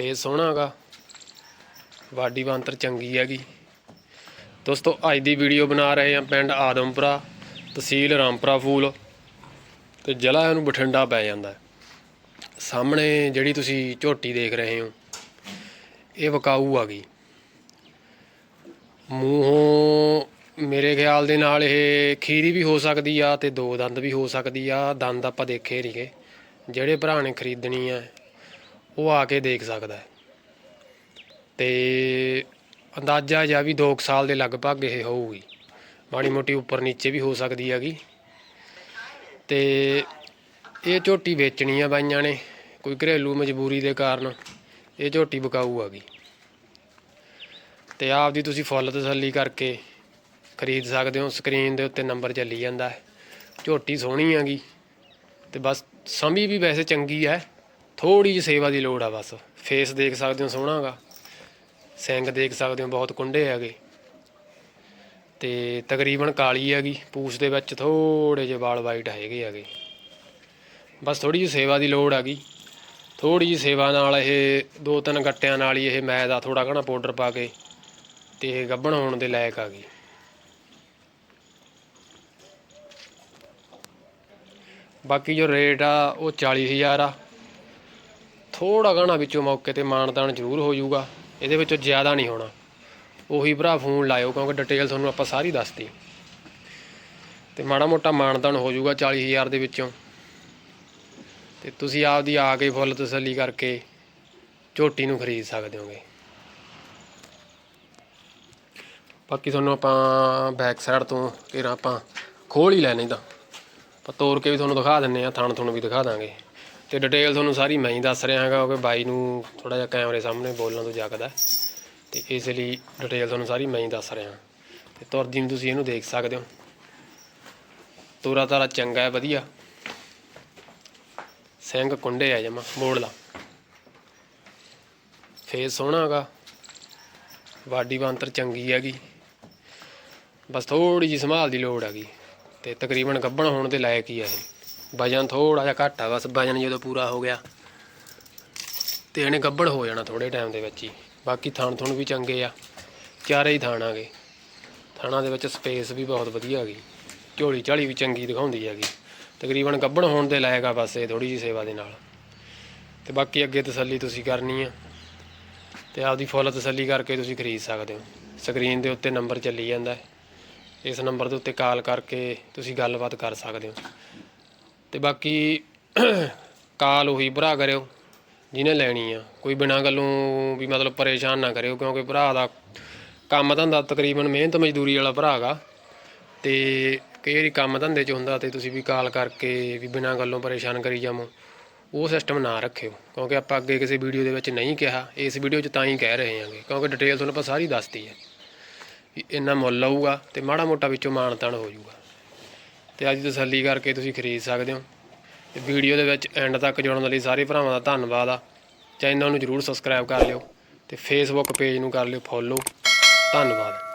Face ਸੋਹਣਾਗਾ body ਬੰਤਰ ਚੰਗੀ ਹੈਗੀ। ਦੋਸਤੋ, ਅੱਜ ਦੀ ਵੀਡੀਓ ਬਣਾ ਰਹੇ ਹਾਂ ਪਿੰਡ ਆਦਮਪੁਰਾ, ਤਹਿਸੀਲ ਰਾਮਪੁਰਾ ਫੂਲ। ਤੇ ਜ਼ਿਲ੍ਹਾ ਇਹਨੂੰ ਬਠਿੰਡਾ ਪੈ ਜਾਂਦਾ। ਸਾਹਮਣੇ ਜਿਹੜੀ ਤੁਸੀਂ ਝੋਟੀ ਦੇਖ ਰਹੇ ਹੋ, ਇਹ ਵਕਾਊ ਆ ਗਈ ਮੂੰਹੋਂ ਮੇਰੇ ਖਿਆਲ ਦੇ ਨਾਲ ਇਹ ਖੀਰੀ ਵੀ ਹੋ ਸਕਦੀ ਆ ਤੇ ਦੋ ਦੰਦ ਵੀ ਹੋ ਸਕਦੀ ਆ। ਦੰਦ ਆਪਾਂ ਦੇਖੇ ਨਹੀਂਗੇ। ਜਿਹੜੇ ਭਰਾ ਨੇ ਖਰੀਦਣੀ ਆ ਉਹ ਆ ਕੇ ਦੇਖ ਸਕਦਾ ਹੈ। ਤੇ ਅੰਦਾਜ਼ਾ ਜਾਂ ਵੀ 2 ਸਾਲ ਦੇ ਲਗਭਗ ਇਹ ਹੋਊਗੀ। ਮਾੜੀ ਮੋਟੀ ਉੱਪਰ ਨੀਚੇ ਵੀ ਹੋ ਸਕਦੀ ਹੈਗੀ। ਤੇ ਇਹ ਝੋਟੀ ਵੇਚਣੀ ਆ ਬਾਈਆਂ ਨੇ, ਕੋਈ ਘਰੇਲੂ ਮਜਬੂਰੀ ਦੇ ਕਾਰਨ ਇਹ ਝੋਟੀ ਵਿਕਾਊ ਹੈਗੀ। ਤੇ ਆਪਦੀ ਤੁਸੀਂ ਫੁੱਲ ਤਸੱਲੀ ਕਰਕੇ ਖਰੀਦ ਸਕਦੇ ਹੋ, ਸਕਰੀਨ ਦੇ ਉੱਤੇ ਨੰਬਰ ਚੱਲੀ ਜਾਂਦਾ ਹੈ। ਝੋਟੀ ਸੋਹਣੀ ਹੈਗੀ, ਤੇ ਬਸ ਸਮੀ ਵੀ ਵੈਸੇ ਚੰਗੀ ਹੈ। ਥੋੜੀ ਜਿਹੀ ਸੇਵਾ ਦੀ ਲੋੜ ਆ ਬਸ। ਫੇਸ ਦੇਖ ਸਕਦੇ ਹੋ ਸੋਹਣਾਗਾ ਸਿੰਗ ਦੇਖ ਸਕਦੇ ਹੋ, ਬਹੁਤ ਕੁੰਡੇ ਹੈਗੇ। ਤੇ ਤਕਰੀਬਨ ਕਾਲੀ ਹੈਗੀ, ਪੂਛ ਦੇ ਵਿੱਚ ਥੋੜੇ ਜਿਹੇ ਵਾਲ ਵਾਈਟ ਹੈਗੇ ਹੈਗੇ। ਬਸ ਥੋੜੀ ਜਿਹੀ ਸੇਵਾ ਦੀ ਲੋੜ ਹੈਗੀ। ਥੋੜੀ ਜਿਹੀ ਸੇਵਾ ਨਾਲ ਇਹ ਦੋ ਤਿੰਨ ਗੱਟਿਆਂ ਨਾਲ ਹੀ ਇਹ ਮੈਦਾ ਥੋੜਾ ਘਣਾ ਪਾਊਡਰ ਪਾ ਕੇ ਤੇ ਇਹ ਗੱਭਣ ਹੋਣ ਦੇ ਲਾਇਕ ਆ ਗਈ। ਬਾਕੀ ਜੋ ਰੇਟ ਆ, ਉਹ 40000 ਆ। ਥੋੜਾ ਘਣਾ ਵਿੱਚੋਂ ਮੌਕੇ ਤੇ ਮਾਨਦਾਨ ਜ਼ਰੂਰ ਹੋ ਜਾਊਗਾ। ਇਹਦੇ ਵਿੱਚੋਂ ਜ਼ਿਆਦਾ ਨਹੀਂ ਹੋਣਾ। ਉਹੀ ਭਰਾ ਫੋਨ ਲਾਇਓ, ਕਿਉਂਕਿ ਡਿਟੇਲ ਤੁਹਾਨੂੰ ਆਪਾਂ ਸਾਰੀ ਦੱਸਤੀ। ਤੇ ਮਾੜਾ ਮੋਟਾ ਮਾਨਦਾਨ ਹੋ ਜਾਊਗਾ 40000 ਦੇ ਵਿੱਚੋਂ। ਤੇ ਤੁਸੀਂ ਆਪਦੀ ਆ ਕੇ ਫੁੱਲ ਤਸੱਲੀ ਕਰਕੇ ਝੋਟੀ ਨੂੰ ਖਰੀਦ ਸਕਦੇ ਹੋਗੇ। ਬਾਕੀ ਤੁਹਾਨੂੰ ਆਪਾਂ ਬੈਕ ਸਾਈਡ ਤੋਂ ਘੇਰਾ ਆਪਾਂ ਖੋਲ ਹੀ ਲੈਣੇ ਤਾਂ। ਆਪਾਂ ਤੋੜ ਕੇ ਵੀ ਤੁਹਾਨੂੰ ਦਿਖਾ ਦਿੰਨੇ ਆ ਥਣ ਤੁਹਾਨੂੰ ਵੀ ਦਿਖਾ ਦਾਂਗੇ। ਤੇ ਡਿਟੇਲ ਤੁਹਾਨੂੰ ਸਾਰੀ ਮੈਂ ਹੀ ਦੱਸ ਰਿਹਾ ਹੈਗਾ, ਕਿਉਂਕਿ ਬਾਈ ਨੂੰ ਥੋੜਾ ਜਿਹਾ ਕੈਮਰੇ ਸਾਹਮਣੇ ਬੋਲਣ ਤੋਂ ਜਾਗਦਾ ਹੈ। ਤੇ ਇਸ ਲਈ ਡਿਟੇਲ ਤੁਹਾਨੂੰ ਸਾਰੀ ਮੈਂ ਹੀ ਦੱਸ ਰਿਹਾ ਤੇ ਤੁਰਦੀ ਨੂੰ ਤੁਸੀਂ ਇਹਨੂੰ ਦੇਖ ਸਕਦੇ ਹੋ। ਤੋਰਾ ਤਾਰਾ ਚੰਗਾ ਹੈ, ਵਧੀਆ। ਸਿੰਘ ਕੁੰਡੇ ਆ ਜਮਾ, ਮੋੜਲਾ। ਫੇਸ ਸੋਹਣਾ ਹੈਗਾ। ਵਾਡੀ ਬੰਤਰ ਚੰਗੀ ਹੈਗੀ। ਬਸ ਥੋੜੀ ਜਿਹੀ ਸੰਭਾਲ ਦੀ ਲੋੜ ਹੈਗੀ। ਤੇ ਤਕਰੀਬਨ ਗੱਭਣ ਹੋਣ ਦੇ ਲਾਇਕ ਹੀ ਆ ਇਹ। ਵਜਨ ਥੋੜਾ ਜਿਹਾ ਘੱਟ ਆ, ਬਸ ਵਜਨ ਜਦੋਂ ਪੂਰਾ ਹੋ ਗਿਆ ਤੇ ਇਹਨੇ ਗੱਬੜ ਹੋ ਜਾਣਾ ਥੋੜੇ ਟਾਈਮ ਦੇ ਵਿੱਚ ਹੀ। ਬਾਕੀ ਥਣ ਥੁਣ ਵੀ ਚੰਗੇ ਆ, ਚਾਰੇ ਹੀ ਥਣ ਆਗੇ। ਥਾਣਾ ਦੇ ਵਿੱਚ ਸਪੇਸ ਵੀ ਬਹੁਤ ਵਧੀਆ ਹੈਗੀ। ਝੋਲੀ ਝਾਲੀ ਵੀ ਚੰਗੀ ਦਿਖਾਉਂਦੀ ਹੈਗੀ। ਤਕਰੀਬਨ ਗੱਬੜ ਹੋਣ ਦੇ ਲਾਇਕ ਆ ਬਸ ਇਹ ਥੋੜੀ ਜਿਹੀ ਸੇਵਾ ਦੇ ਨਾਲ। ਤੇ ਬਾਕੀ ਅੱਗੇ ਤਸੱਲੀ ਤੁਸੀਂ ਕਰਨੀ ਆ। ਤੇ ਆਪਦੀ ਫੁੱਲ ਤਸੱਲੀ ਕਰਕੇ ਤੁਸੀਂ ਖਰੀਦ ਸਕਦੇ ਹੋ। ਸਕਰੀਨ ਦੇ ਉੱਤੇ ਨੰਬਰ ਚੱਲੀ ਜਾਂਦਾ। ਹੈ ਇਸ ਨੰਬਰ ਦੇ ਉੱਤੇ ਕਾਲ ਕਰਕੇ ਤੁਸੀਂ ਗੱਲਬਾਤ ਕਰ ਸਕਦੇ ਹੋ। ਤੇ ਬਾਕੀ ਕਾਲ ਉਹੀ ਭਰਾ ਕਰਿਓ, ਜਿਹਨੇ ਲੈਣੀ ਆ। ਕੋਈ ਬਿਨਾਂ ਗੱਲੋਂ ਵੀ ਮਤਲਬ ਪਰੇਸ਼ਾਨ ਨਾ ਕਰਿਓ, ਕਿਉਂਕਿ ਭਰਾ ਦਾ ਕੰਮ ਧੰਦਾ ਤਕਰੀਬਨ ਮਿਹਨਤ ਮਜ਼ਦੂਰੀ ਵਾਲਾ ਭਰਾ ਗਾ। ਤੇ ਕਈ ਵਾਰੀ ਕੰਮ ਧੰਦੇ 'ਚ ਹੁੰਦਾ ਤੇ ਤੁਸੀਂ ਵੀ ਕਾਲ ਕਰਕੇ ਵੀ ਬਿਨਾਂ ਗੱਲੋਂ ਪਰੇਸ਼ਾਨ ਕਰੀ ਜਾਵੋ, ਉਹ ਸਿਸਟਮ ਨਾ ਰੱਖਿਓ। ਕਿਉਂਕਿ ਆਪਾਂ ਅੱਗੇ ਕਿਸੇ ਵੀਡੀਓ ਦੇ ਵਿੱਚ ਨਹੀਂ ਕਿਹਾ, ਇਸ ਵੀਡੀਓ 'ਚ ਤਾਂ ਹੀ ਕਹਿ ਰਹੇ ਹਾਂਗੇ ਕਿਉਂਕਿ ਡਿਟੇਲ ਤੁਹਾਨੂੰ ਆਪਾਂ ਸਾਰੀ ਦੱਸਤੀ ਹੈ ਵੀ ਇੰਨਾ ਮੁੱਲ ਆਊਗਾ ਤੇ ਮਾੜਾ ਮੋਟਾ ਵਿੱਚੋਂ ਮਾਨਤਾਨ ਹੋ ਜਾਊਗਾ। ਤੇ ਅੱਜ ਤਸੱਲੀ ਕਰਕੇ ਤੁਸੀਂ ਖਰੀਦ ਸਕਦੇ ਹੋ। ਤੇ ਵੀਡੀਓ ਦੇ ਵਿੱਚ ਐਂਡ ਤੱਕ ਜੁੜਨ ਲਈ ਸਾਰੇ ਭਰਾਵਾਂ ਦਾ ਧੰਨਵਾਦ ਆ। ਚੈਨਲ ਨੂੰ ਜਰੂਰ ਸਬਸਕ੍ਰਾਈਬ ਕਰ ਲਿਓ ਤੇ ਫੇਸਬੁੱਕ ਪੇਜ ਨੂੰ ਕਰ ਲਿਓ ਫੋਲੋ ਧੰਨਵਾਦ।